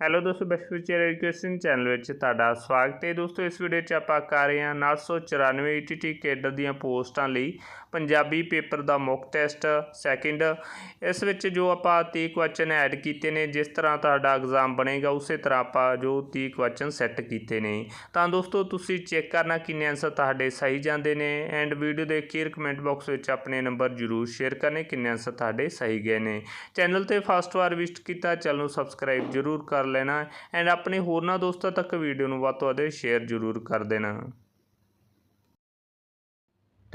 Hello ਦੋਸਤੋ, best future education channel ਵਿੱਚ ਤੁਹਾਡਾ ਸਵਾਗਤ ਹੈ। ਦੋਸਤੋ, ਇਸ ਵੀਡੀਓ 'ਚ ਆਪਾਂ ਕਰ ਰਹੇ ਹਾਂ 994 ਈਟੀਟੀ ਕੇਡਰ ਦੀਆਂ ਪੋਸਟਾਂ ਲਈ ਪੰਜਾਬੀ ਪੇਪਰ ਦਾ ਮੁੱਖ ਟੈਸਟ ਸੈਕਿੰਡ ਇਸ ਵਿੱਚ ਜੋ ਆਪਾਂ 30 ਕੁਐਸਚਨ ਐਡ ਕੀਤੇ ਨੇ, ਜਿਸ ਤਰ੍ਹਾਂ ਤੁਹਾਡਾ ਐਗਜ਼ਾਮ ਬਣੇਗਾ, ਉਸੇ ਤਰ੍ਹਾਂ ਆਪਾਂ ਜੋ 30 ਕੁਐਸਚਨ ਸੈੱਟ ਕੀਤੇ ਨੇ। ਤਾਂ ਦੋਸਤੋ, ਤੁਸੀਂ ਚੈੱਕ ਕਰਨਾ ਕਿੰਨੇ ਆਨਸਰ ਤੁਹਾਡੇ ਸਹੀ ਜਾਂਦੇ ਨੇ ਐਂਡ ਵੀਡੀਓ ਦੇ ਅਖੀਰ ਕਮੈਂਟ ਬਾਕਸ ਵਿੱਚ ਆਪਣੇ ਨੰਬਰ ਜ਼ਰੂਰ ਸ਼ੇਅਰ ਕਰਨੇ ਕਿੰਨੇ ਆਨਸਰ ਤੁਹਾਡੇ ਸਹੀ ਗਏ ਨੇ। ਚੈਨਲ ਤੇ ਫਸਟ ਵਾਰ ਵਿਜ਼ਿਟ ਕੀਤਾ, ਚੈਨਲ ਨੂੰ ਸਬਸਕ੍ਰਾਈਬ ਜ਼ਰੂਰ ਕਰ ਲੈਣਾ ਐਂਡ ਆਪਣੇ ਹੋਰਨਾਂ ਦੋਸਤਾਂ ਤੱਕ ਵੀਡੀਓ ਨੂੰ ਵੱਧ ਤੋਂ ਵੱਧ ਸ਼ੇਅਰ ਜ਼ਰੂਰ ਕਰ ਦੇਣਾ।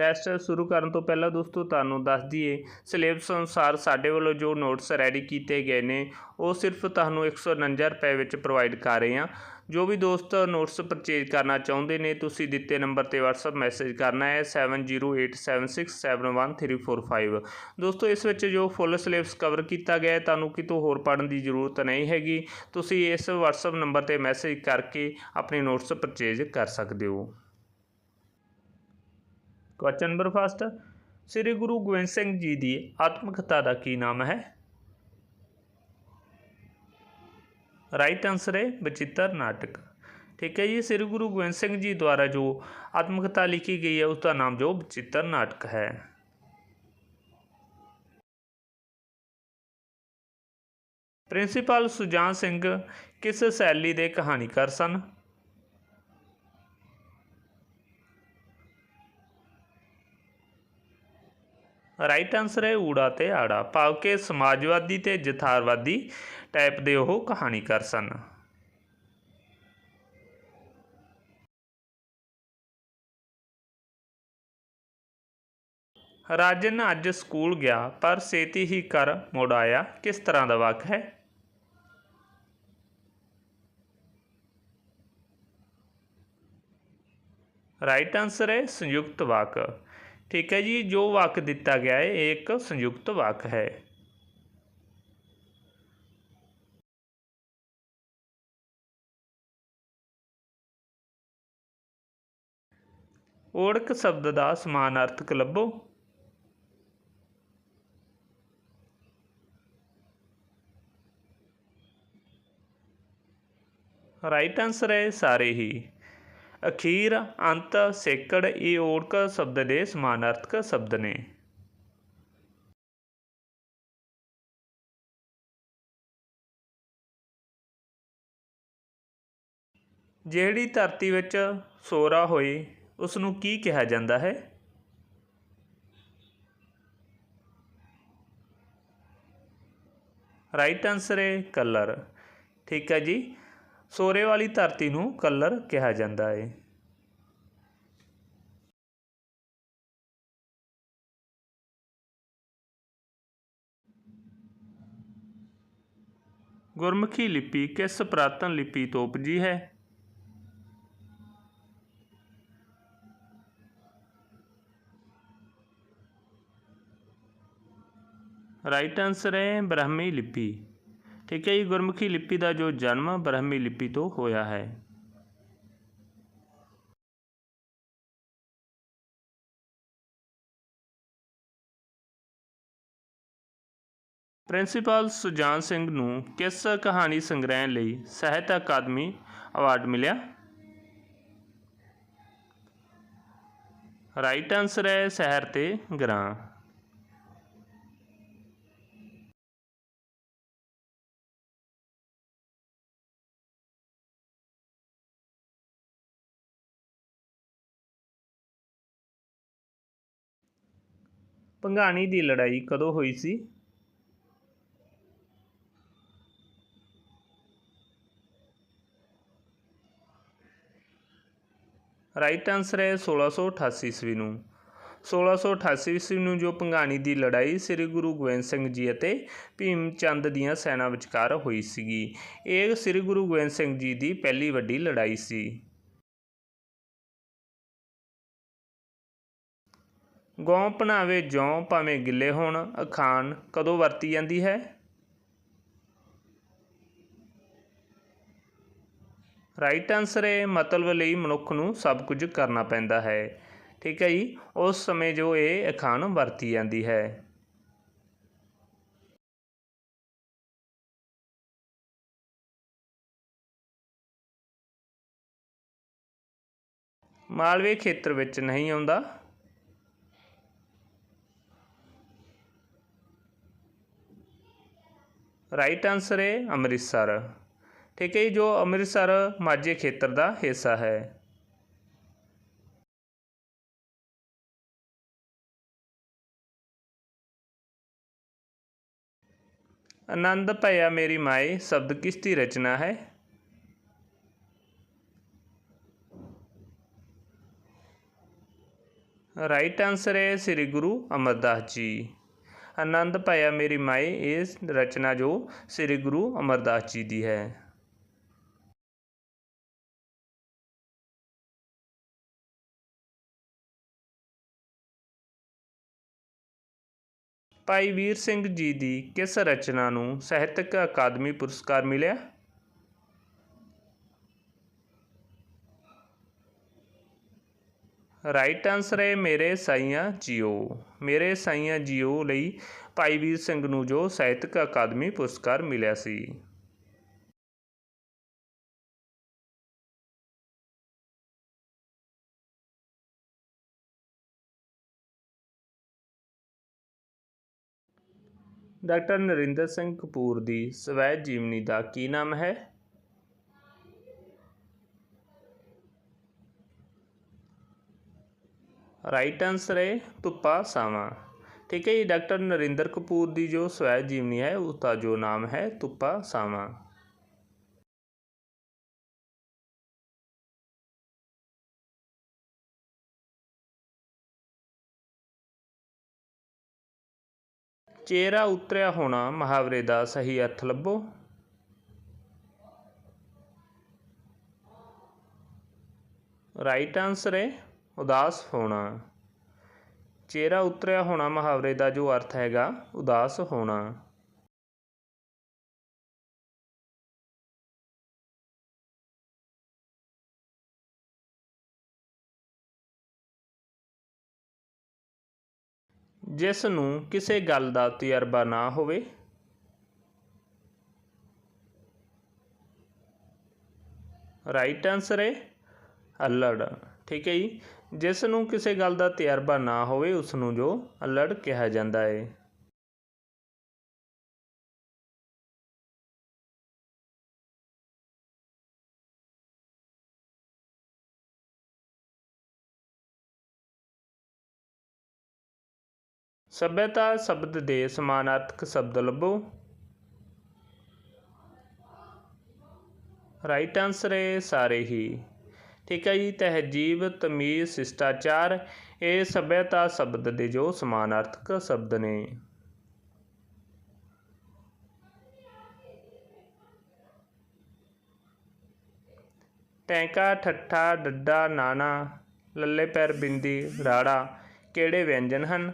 ਟੈਸਟ ਸ਼ੁਰੂ ਕਰਨ ਤੋਂ ਪਹਿਲਾਂ ਦੋਸਤੋ ਤੁਹਾਨੂੰ ਦੱਸ ਦਈਏ ਸਿਲੇਬਸ ਅਨੁਸਾਰ ਸਾਡੇ ਵੱਲੋਂ ਜੋ ਨੋਟਸ ਰੈਡੀ ਕੀਤੇ ਗਏ ਨੇ, ਉਹ ਸਿਰਫ ਤੁਹਾਨੂੰ 149 ਰੁਪਏ ਵਿੱਚ ਪ੍ਰੋਵਾਈਡ ਕਰ ਰਹੇ ਹਾਂ। ਜੋ ਵੀ ਦੋਸਤ ਨੋਟਸ ਪਰਚੇਜ ਕਰਨਾ ਚਾਹੁੰਦੇ ਨੇ, ਤੁਸੀਂ ਦਿੱਤੇ ਨੰਬਰ ਤੇ WhatsApp ਮੈਸੇਜ ਕਰਨਾ ਹੈ 7087671345 ਦੋਸਤੋ, ਇਸ ਵਿੱਚ ਜੋ ਫੁੱਲ ਸਿਲੇਬਸ ਕਵਰ ਕੀਤਾ ਗਿਆ ਹੈ, ਤੁਹਾਨੂੰ ਕਿਤੋਂ ਹੋਰ ਪੜਨ ਦੀ ਜ਼ਰੂਰਤ ਨਹੀਂ ਹੈਗੀ। ਤੁਸੀਂ ਇਸ WhatsApp ਨੰਬਰ ਤੇ ਮੈਸੇਜ ਕਰਕੇ ਆਪਣੇ ਨੋਟਸ ਪਰਚੇਜ ਕਰ ਸਕਦੇ ਹੋ। Question number first Shri Guru Gobind Singh ji ਦੀ ਆਤਮਕਥਾ ਦਾ ਕੀ ਨਾਮ ਹੈ ਰਾਈਟ ਆਨਸਰ ਹੈ ਬਚਿੱਤਰ ਨਾਟਕ ਠੀਕ ਹੈ ਜੀ ਸ੍ਰੀ ਗੁਰੂ ਗੋਬਿੰਦ ਸਿੰਘ ਜੀ ਦੁਆਰਾ ਜੋ ਆਤਮਕਥਾ ਲਿਖੀ ਗਈ ਹੈ ਉਸ ਦਾ ਨਾਮ ਜੋ ਬਚਿੱਤਰ ਨਾਟਕ ਹੈ ਪ੍ਰਿੰਸੀਪਲ ਸੁਜਾਨ ਸਿੰਘ ਕਿਸ ਸ਼ੈਲੀ ਦੇ ਕਹਾਣੀਕਾਰ ਸਨ ਰਾਈਟ ਆਨਸਰ ਹੈ ਊੜਾ ਤੇ ਆੜਾ। ਭਾਵ ਕਿ ਸਮਾਜਵਾਦੀ ਤੇ ਜਥਾਰਵਾਦੀ ਟਾਈਪ ਦੇ ਉਹ ਕਹਾਣੀਕਾਰ ਸਨ। ਰਾਜਨ ਅੱਜ ਸਕੂਲ ਗਿਆ, ਪਰ ਛੇਤੀ ਹੀ ਕਰ ਮੁੜ ਆਇਆ। ਕਿਸ ਤਰ੍ਹਾਂ ਦਾ ਵਾਕ ਹੈ? ਰਾਈਟ ਆਨਸਰ ਹੈ ਸੰਯੁਕਤ ਵਾਕ। ਠੀਕ ਹੈ ਜੀ, ਜੋ ਵਾਕ ਦਿੱਤਾ ਗਿਆ ਹੈ, ਇਹ ਇੱਕ ਸੰਯੁਕਤ ਵਾਕ ਹੈ। ਓੜਕ ਸ਼ਬਦ ਦਾ ਸਮਾਨ ਅਰਥਕ ਲੱਭੋ। ਰਾਈਟ ਆਨਸਰ ਹੈ ਸਾਰੇ ਹੀ। ਅਖੀਰ, ਅੰਤ, ਸੇਕੜ ਇਹ ਓੜਕ ਸ਼ਬਦ ਦੇ ਸਮਾਨਾਰਥਕ ਸ਼ਬਦ ਨੇ। ਜਿਹੜੀ ਧਰਤੀ ਵਿੱਚ ਸੋਰਾ ਹੋਏ ਉਸ ਨੂੰ ਕੀ ਕਿਹਾ ਜਾਂਦਾ ਹੈ? ਰਾਈਟ ਆਨਸਰ ਹੈ ਕਲਰ। ਠੀਕ ਹੈ ਜੀ। ਸੋਰੇ ਵਾਲੀ ਧਰਤੀ ਨੂੰ ਕਲਰ ਕਿਹਾ ਜਾਂਦਾ ਹੈ ਗੁਰਮੁਖੀ ਲਿਪੀ ਕਿਸ ਪ੍ਰਾਤਨ ਲਿਪੀ ਤੋਂ ਉਪਜੀ ਹੈ? ਰਾਈਟ ਆਨਸਰ ਹੈ ਬ੍ਰਹਮੀ ਲਿਪੀ। ਠੀਕ ਹੈ ਜੀ, ਗੁਰਮੁਖੀ ਲਿਪੀ ਦਾ ਜੋ ਜਨਮ ਬ੍ਰਹਮੀ ਲਿਪੀ ਤੋਂ ਹੋਇਆ ਹੈ। ਪ੍ਰਿੰਸੀਪਲ ਸੁਜਾਨ ਸਿੰਘ ਨੂੰ ਕਿਸ ਕਹਾਣੀ ਸੰਗ੍ਰਹਿ ਲਈ ਸਾਹਿਤ ਅਕਾਦਮੀ ਅਵਾਰਡ ਮਿਲਿਆ? ਰਾਈਟ ਆਨਸਰ ਹੈ, ਸ਼ਹਿਰ ਤੇ ਗ੍ਰਾਂ ਭੰਗਾਣੀ ਦੀ ਲੜਾਈ ਕਦੋਂ ਹੋਈ ਸੀ? ਰਾਈਟ ਆਨਸਰ ਹੈ 1688 ਈਸਵੀ ਨੂੰ। 1688 ਈਸਵੀ ਨੂੰ ਜੋ ਭੰਗਾਣੀ ਦੀ ਲੜਾਈ ਸ੍ਰੀ ਗੁਰੂ ਗੋਬਿੰਦ ਸਿੰਘ ਜੀ ਅਤੇ ਭੀਮ ਚੰਦ ਦੀਆਂ ਸੈਨਾ ਵਿਚਕਾਰ ਹੋਈ ਸੀਗੀ। ਇਹ ਸ੍ਰੀ ਗੁਰੂ ਗੋਬਿੰਦ ਸਿੰਘ ਜੀ ਦੀ ਪਹਿਲੀ ਵੱਡੀ ਲੜਾਈ ਸੀ। ਗੌ ਭਣਾਵੇ ਜੌ ਭਾਵੇਂ ਗਿੱਲੇ ਹੋਣ, ਅਖਾਣ ਕਦੋਂ ਵਰਤੀ ਜਾਂਦੀ ਹੈ? ਰਾਈਟ ਆਨਸਰ ਹੈ ਮਤਲਬ ਲਈ ਮਨੁੱਖ ਨੂੰ ਸਭ ਕੁਝ ਕਰਨਾ ਪੈਂਦਾ ਹੈ। ਠੀਕ ਹੈ ਜੀ, ਉਸ ਸਮੇਂ ਜੋ ਇਹ ਅਖਾਣ ਵਰਤੀ ਜਾਂਦੀ ਹੈ। ਮਾਲਵੇ ਖੇਤਰ ਵਿੱਚ ਨਹੀਂ ਆਉਂਦਾ। ਰਾਈਟ ਆਨਸਰ ਹੈ ਅੰਮ੍ਰਿਤਸਰ। ਠੀਕ ਹੈ ਜੀ, ਜੋ ਅੰਮ੍ਰਿਤਸਰ ਮਾਝੇ ਖੇਤਰ ਦਾ ਹਿੱਸਾ ਹੈ। ਆਨੰਦ ਭਇਆ ਮੇਰੀ ਮਾਏ, ਸ਼ਬਦ ਕਿਸ ਦੀ ਰਚਨਾ ਹੈ? ਰਾਈਟ ਆਨਸਰ ਹੈ ਸ੍ਰੀ ਗੁਰੂ ਅਮਰਦਾਸ ਜੀ। ਆਨੰਦ ਭਇਆ ਮੇਰੀ ਮਾਏ ਇਹ ਰਚਨਾ ਜੋ ਸ੍ਰੀ ਗੁਰੂ ਅਮਰਦਾਸ ਜੀ ਦੀ ਹੈ। ਭਾਈ ਵੀਰ ਸਿੰਘ ਜੀ ਦੀ ਕਿਸ ਰਚਨਾ ਨੂੰ ਸਾਹਿਤਕ ਅਕਾਦਮੀ ਪੁਰਸਕਾਰ ਮਿਲਿਆ? ਰਾਈਟ ਆਨਸਰ ਹੈ ਮੇਰੇ ਸਾਈਆਂ ਜੀਓ। ਮੇਰੇ ਸਾਈਆਂ ਜੀਓ ਲਈ ਭਾਈ ਵੀਰ ਸਿੰਘ ਨੂੰ ਜੋ ਸਾਹਿਤਕ ਅਕਾਦਮੀ ਪੁਰਸਕਾਰ ਮਿਲਿਆ ਸੀ। ਡਾਕਟਰ ਨਰਿੰਦਰ ਸਿੰਘ ਕਪੂਰ ਦੀ ਸਵੈ ਜੀਵਨੀ ਦਾ ਕੀ ਨਾਮ ਹੈ? ਰਾਈਟ ਆਨਸਰ ਹੈ ਧੁੱਪਾ ਸਾਵਾਂ। ਠੀਕ ਹੈ ਜੀ, ਡਾਕਟਰ ਨਰਿੰਦਰ ਕਪੂਰ ਦੀ ਜੋ ਸਵੈ ਜੀਵਨੀ ਹੈ ਉਸ ਦਾ ਜੋ ਨਾਮ ਹੈ ਧੁੱਪਾ ਸਾਵਾਂ। ਚਿਹਰਾ ਉਤਰਿਆ ਹੋਣਾ, ਮੁਹਾਵਰੇ ਦਾ ਸਹੀ ਅਰਥ ਲੱਭੋ। ਰਾਈਟ ਆਨਸਰ ਹੈ ਉਦਾਸ ਹੋਣਾ। ਚਿਹਰਾ ਉਤਰਿਆ ਹੋਣਾ ਮੁਹਾਵਰੇ ਦਾ ਜੋ ਅਰਥ ਹੈਗਾ, ਉਦਾਸ ਹੋਣਾ। ਜਿਸ ਨੂੰ ਕਿਸੇ ਗੱਲ ਦਾ ਤਜਰਬਾ ਨਾ ਹੋਵੇ ਰਾਈਟ ਆਨਸਰ ਹੈ ਅਲੜ ਠੀਕ ਹੈ ਜੀ? ਜਿਸ ਨੂੰ ਕਿਸੇ ਗੱਲ ਦਾ ਤਜਰਬਾ ਨਾ ਹੋਵੇ, ਉਸ ਨੂੰ ਜੋ ਅਲੜ ਕਿਹਾ ਜਾਂਦਾ ਹੈ ਸਭਿਅਤਾ ਸ਼ਬਦ ਦੇ ਸਮਾਨਾਰਥਕ ਸ਼ਬਦ ਲੱਭੋ। ਰਾਈਟ ਆਨਸਰ ਹੈ ਸਾਰੇ ਹੀ। ਠੀਕ ਹੈ ਜੀ, ਤਹਿਜੀਬ, ਤਮੀਜ਼, ਸ਼ਿਸ਼ਟਾਚਾਰ, ਇਹ ਸਭਿਅਤਾ ਸ਼ਬਦ ਦੇ ਜੋ ਸਮਾਨਾਰਥਕ ਸ਼ਬਦ ਨੇ। ਟੈਂਕਾ, ਠੱਠਾ, ਡੱਡਾ, ਨਾਣਾ, ਲੱਲੇ ਪੈਰ ਬਿੰਦੀ, ਰਾੜਾ, ਕਿਹੜੇ ਵਿਅੰਜਨ ਹਨ?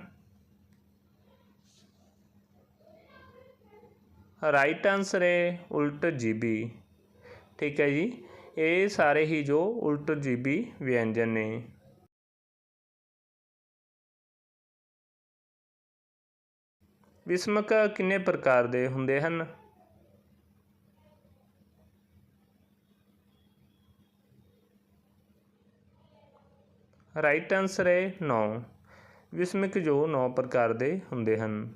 ਰਾਈਟ ਆਨਸਰ ਹੈ ਉਲਟ ਜੀਬੀ। ਠੀਕ ਹੈ ਜੀ। ਇਹ ਸਾਰੇ ਹੀ ਜੋ ਉਲਟ ਜੀਬੀ ਵਿਅੰਜਨ ਨੇ। ਵਿਸਮਕ ਕਿੰਨੇ ਪ੍ਰਕਾਰ ਦੇ ਹੁੰਦੇ ਹਨ? ਰਾਈਟ ਆਨਸਰ ਹੈ 9 ਵਿਸਮਿਕ ਜੋ 9 ਪ੍ਰਕਾਰ ਦੇ ਹੁੰਦੇ ਹਨ।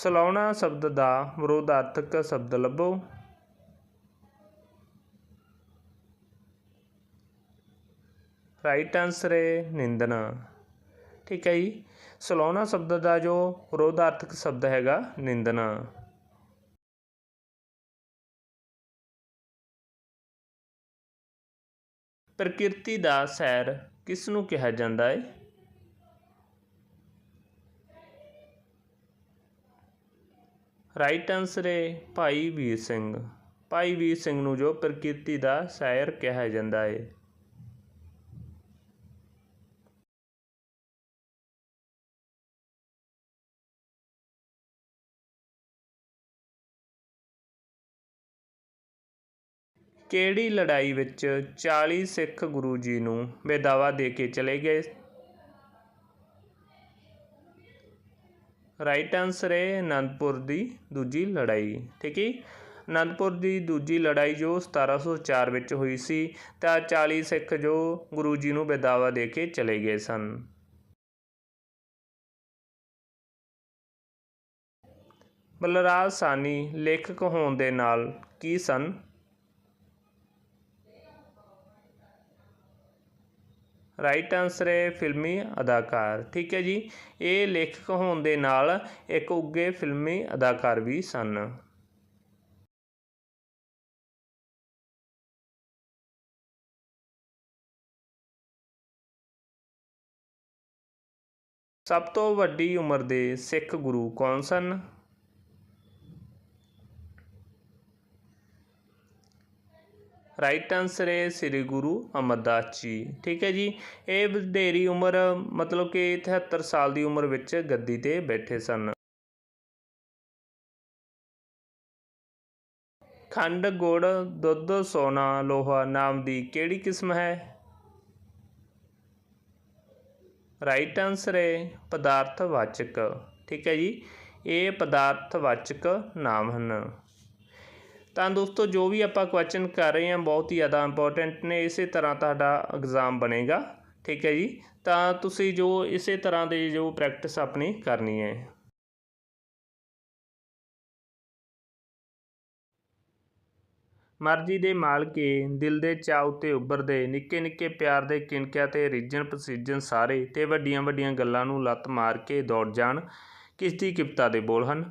ਸਲਾਉਣਾ ਸ਼ਬਦ ਦਾ ਵਿਰੋਧਾਰਥਕ ਸ਼ਬਦ ਲੱਭੋ। ਰਾਈਟ ਆਨਸਰ ਹੈ ਨਿੰਦਣਾ। ਠੀਕ ਹੈ ਜੀ। ਸਲਾਉਣਾ ਸ਼ਬਦ ਦਾ ਜੋ ਵਿਰੋਧਾਰਥਕ ਸ਼ਬਦ ਹੈਗਾ, ਨਿੰਦਣਾ। ਪ੍ਰਕਿਰਤੀ ਦਾ ਸੈਰ ਕਿਸ ਨੂੰ ਕਿਹਾ ਜਾਂਦਾ ਹੈ ਰਾਈਟ ਆਨਸਰ ਹੈ ਭਾਈ ਵੀਰ ਸਿੰਘ। ਭਾਈ ਵੀਰ ਸਿੰਘ ਨੂੰ ਜੋ ਪ੍ਰਕਿਰਤੀ ਦਾ ਸ਼ਾਇਰ ਕਿਹਾ ਜਾਂਦਾ ਹੈ ਕਿਹੜੀ ਲੜਾਈ ਵਿੱਚ 40 ਸਿੱਖ ਗੁਰੂ ਜੀ ਨੂੰ ਬੇਦਾਵਾ ਦੇ ਕੇ ਚਲੇ ਗਏ? ਰਾਈਟ ਆਨਸਰ ਹੈ ਅਨੰਦਪੁਰ ਦੀ ਦੂਜੀ ਲੜਾਈ। ਠੀਕ ਹੈ? ਅਨੰਦਪੁਰ ਦੀ ਦੂਜੀ ਲੜਾਈ ਜੋ 1704 ਵਿੱਚ ਹੋਈ ਸੀ, ਤਾਂ 40 ਸਿੱਖ ਜੋ ਗੁਰੂ ਜੀ ਨੂੰ ਬੇਦਾਵਾ ਦੇ ਕੇ ਚਲੇ ਗਏ ਸਨ। ਬਲਰਾਜ ਸਾਨੀ ਲੇਖਕ ਹੋਣ ਦੇ ਨਾਲ ਕੀ ਸਨ? ਰਾਈਟ ਆਨਸਰ ਹੈ ਫਿਲਮੀ ਅਦਾਕਾਰ। ਠੀਕ ਹੈ ਜੀ, ਇਹ ਲੇਖਕ ਹੋਣ ਦੇ ਨਾਲ ਇੱਕ ਉੱਗੇ ਫਿਲਮੀ ਅਦਾਕਾਰ ਵੀ ਸਨ। ਸਭ ਤੋਂ ਵੱਡੀ ਉਮਰ ਦੇ ਸਿੱਖ ਗੁਰੂ ਕੌਣ ਸਨ? ਰਾਈਟ ਆਨਸਰ ਹੈ ਸ੍ਰੀ ਗੁਰੂ ਅਮਰਦਾਸ ਜੀ। ਠੀਕ ਹੈ ਜੀ। ਇਹ ਵਧੇਰੀ ਉਮਰ, ਮਤਲਬ ਕਿ 73 ਸਾਲ ਦੀ ਉਮਰ ਵਿੱਚ ਗੱਦੀ ਤੇ ਬੈਠੇ ਸਨ। ਖੰਡ, ਗੁੜ, ਦੁੱਧ, ਸੋਨਾ, ਲੋਹਾ ਨਾਮ ਦੀ ਕਿਹੜੀ ਕਿਸਮ ਹੈ? ਰਾਈਟ ਆਨਸਰ ਹੈ ਪਦਾਰਥਵਾਚਕ। ਠੀਕ ਹੈ ਜੀ। ਇਹ ਪਦਾਰਥ ਵਾਚਕ ਨਾਮ ਹਨ। ਤਾਂ ਦੋਸਤੋ ਜੋ ਵੀ ਆਪਾਂ ਕੁਐਸਚਨ ਕਰ ਰਹੇ ਹਾਂ, ਬਹੁਤ ਹੀ ਜ਼ਿਆਦਾ ਇੰਪੋਰਟੈਂਟ ਨੇ, ਇਸੇ ਤਰ੍ਹਾਂ ਤੁਹਾਡਾ ਐਗਜ਼ਾਮ ਬਣੇਗਾ, ਠੀਕ ਹੈ ਜੀ? ਤਾਂ ਤੁਸੀਂ ਜੋ ਇਸੇ ਤਰ੍ਹਾਂ ਦੇ ਜੋ ਪ੍ਰੈਕਟਿਸ ਆਪਣੀ ਕਰਨੀ ਹੈ। ਮਰਜ਼ੀ ਦੇ ਮਾਲਕੇ ਦਿਲ ਦੇ ਚਾਅ ਉੱਤੇ ਉੱਭਰਦੇ ਨਿੱਕੇ ਨਿੱਕੇ ਪਿਆਰ ਦੇ ਕਿਣਕਿਆਂ ਤੇ ਰਿੱਝਣ ਪਸੀਜਣ ਸਾਰੇ ਤੇ ਵੱਡੀਆਂ ਵੱਡੀਆਂ ਗੱਲਾਂ ਨੂੰ ਲੱਤ ਮਾਰ ਕੇ ਦੌੜ ਜਾਣ ਕਿਸ ਦੀ ਕਿਪਤਾ ਦੇ ਬੋਲ ਹਨ।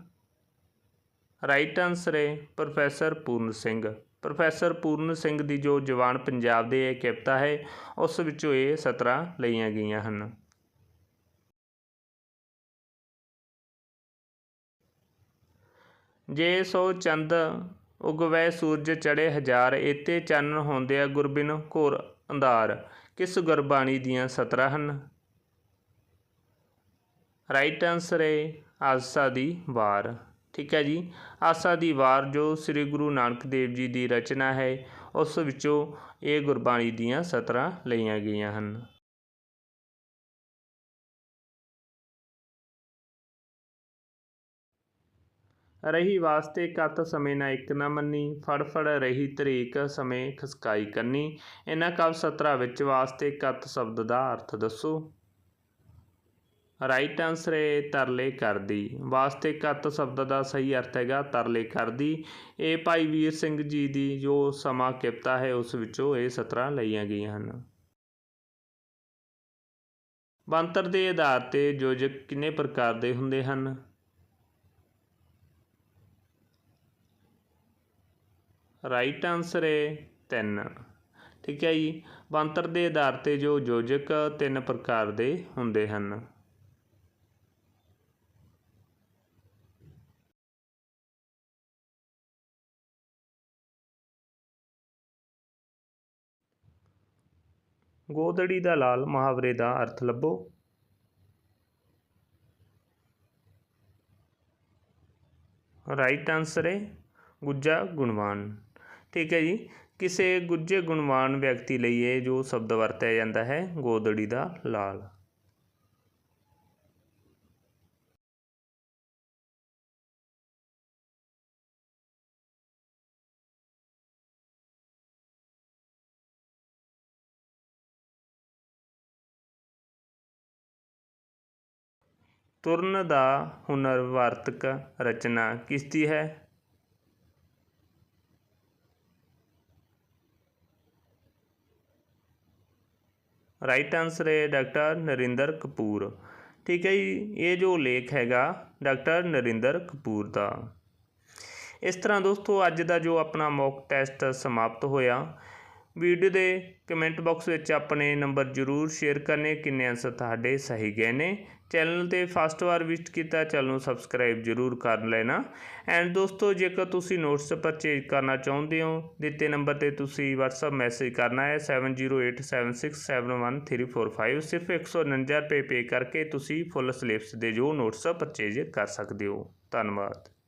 ਰਾਈਟ ਆਨਸਰ ਹੈ ਪ੍ਰੋਫੈਸਰ ਪੂਰਨ ਸਿੰਘ। ਪ੍ਰੋਫੈਸਰ ਪੂਰਨ ਸਿੰਘ ਦੀ ਜੋ ਜਵਾਨ ਪੰਜਾਬ ਦੇ ਇਹ ਕਿਪਤਾ ਹੈ, ਉਸ ਵਿੱਚੋਂ ਇਹ 17 ਲਈਆਂ ਗਈਆਂ ਹਨ। ਜੇ ਸੋ ਚੰਦ ਉਗਵੈ ਸੂਰਜ ਚੜੇ ਹਜ਼ਾਰ, ਏਤੇ ਚਾਨਣ ਹੁੰਦੇ ਆ ਗੁਰਬਿਨ ਘੋਰ ਅੰਧਾਰ। ਕਿਸ ਗੁਰਬਾਣੀ ਦੀਆਂ 17 ਹਨ? ਰਾਈਟ ਆਨਸਰ ਹੈ ਆਸਾ ਦੀ ਵਾਰ। ਠੀਕ ਹੈ ਜੀ। ਆਸਾ ਦੀ ਵਾਰ ਜੋ ਸ੍ਰੀ ਗੁਰੂ ਨਾਨਕ ਦੇਵ ਜੀ ਦੀ ਰਚਨਾ ਹੈ, ਉਸ ਵਿੱਚੋਂ ਇਹ ਗੁਰਬਾਣੀ ਦੀਆਂ 17 ਲਈਆਂ ਗਈਆਂ ਹਨ। ਰਹੀ ਵਾਸਤੇ ਕਤ ਸਮੇਂ ਨਾ ਇੱਕ ਨਾ ਮੰਨੀ ਫੜ ਫੜ ਰਹੀ ਤਰੀਕ ਸਮੇਂ ਖਸਕਾਈ ਕਰਨੀ ਇਹਨਾਂ ਕਵ ਸਤਰਾ ਵਿੱਚ ਵਾਸਤੇ ਕਤ ਸ਼ਬਦ ਦਾ ਅਰਥ ਦੱਸੋ। ਰਾਈਟ ਆਨਸਰ ਹੈ ਤਰਲੇ ਕਰਦੀ। ਵਾਸਤੇ ਕਤ ਸ਼ਬਦ ਦਾ ਸਹੀ ਅਰਥ ਹੈਗਾ ਤਰਲੇ ਕਰਦੀ। ਇਹ ਭਾਈ ਵੀਰ ਸਿੰਘ ਜੀ ਦੀ ਜੋ ਸਮਾਂ ਕਿਪਤਾ ਹੈ ਉਸ ਵਿੱਚੋਂ ਇਹ 17 ਲਈਆਂ ਗਈਆਂ ਹਨ। ਬੰਤਰ ਦੇ ਆਧਾਰ ਤੇ ਯੋਜਕ ਕਿੰਨੇ ਪ੍ਰਕਾਰ ਦੇ ਹੁੰਦੇ ਹਨ? ਰਾਈਟ ਆਨਸਰ ਹੈ 3 ਠੀਕ ਹੈ ਜੀ। ਬੰਤਰ ਦੇ ਆਧਾਰ ਤੇ ਜੋ ਯੋਜਕ ਤਿੰਨ ਪ੍ਰਕਾਰ ਦੇ ਹੁੰਦੇ ਹਨ। ਗੋਦੜੀ ਦਾ ਲਾਲ ਮੁਹਾਵਰੇ ਦਾ ਅਰਥ ਲੱਭੋ। ਰਾਈਟ ਆਨਸਰ ਹੈ, ਗੁੱਜਾ ਗੁਣਵਾਨ। ਠੀਕ ਹੈ ਜੀ, ਕਿਸੇ ਗੁੱਜੇ ਗੁਣਵਾਨ ਵਿਅਕਤੀ ਲਈ ਇਹ ਜੋ ਸ਼ਬਦ ਵਰਤਿਆ ਜਾਂਦਾ ਹੈ, ਗੋਦੜੀ ਦਾ ਲਾਲ। ਤੁਰਨ ਦਾ ਹੁਨਰ ਵਾਰਤਕ ਰਚਨਾ ਕਿਸ ਦੀ ਹੈ ਰਾਈਟ ਆਨਸਰ ਹੈ ਡਾਕਟਰ ਨਰਿੰਦਰ ਕਪੂਰ ਠੀਕ ਹੈ ਜੀ ਇਹ ਜੋ ਲੇਖ ਹੈਗਾ ਡਾਕਟਰ ਨਰਿੰਦਰ ਕਪੂਰ ਦਾ ਇਸ ਤਰ੍ਹਾਂ ਦੋਸਤੋ ਅੱਜ ਦਾ ਜੋ ਆਪਣਾ ਮੌਕ ਟੈਸਟ ਸਮਾਪਤ ਹੋਇਆ ਵੀਡੀਓ ਦੇ ਕਮੈਂਟ ਬਾਕਸ ਵਿੱਚ ਆਪਣੇ ਨੰਬਰ ਜ਼ਰੂਰ ਸ਼ੇਅਰ ਕਰਨੇ, ਕਿੰਨੇ ਆਨਸਰ ਤੁਹਾਡੇ ਸਹੀ ਗਏ ਨੇ। ਚੈਨਲ ਤੇ ਫਸਟ ਵਾਰ ਵਿਜ਼ਿਟ ਕੀਤਾ, ਚੈਨਲ ਨੂੰ ਸਬਸਕ੍ਰਾਈਬ ਜ਼ਰੂਰ ਕਰ ਲੈਣਾ। ਐਂਡ ਦੋਸਤੋ, ਜੇਕਰ ਤੁਸੀਂ ਨੋਟਸ ਪਰਚੇਜ ਕਰਨਾ ਚਾਹੁੰਦੇ ਹੋ, ਦਿੱਤੇ ਨੰਬਰ ਤੇ ਤੁਸੀਂ WhatsApp ਮੈਸੇਜ ਕਰਨਾ ਹੈ 7087671345 ਸਿਰਫ 149 ਰੁਪਏ ਪੇ ਕਰਕੇ ਤੁਸੀਂ ਫੁੱਲ ਸਿਲੇਬਸ ਦੇ ਜੋ ਨੋਟਸ ਪਰਚੇਜ ਕਰ ਸਕਦੇ ਹੋ। ਧੰਨਵਾਦ।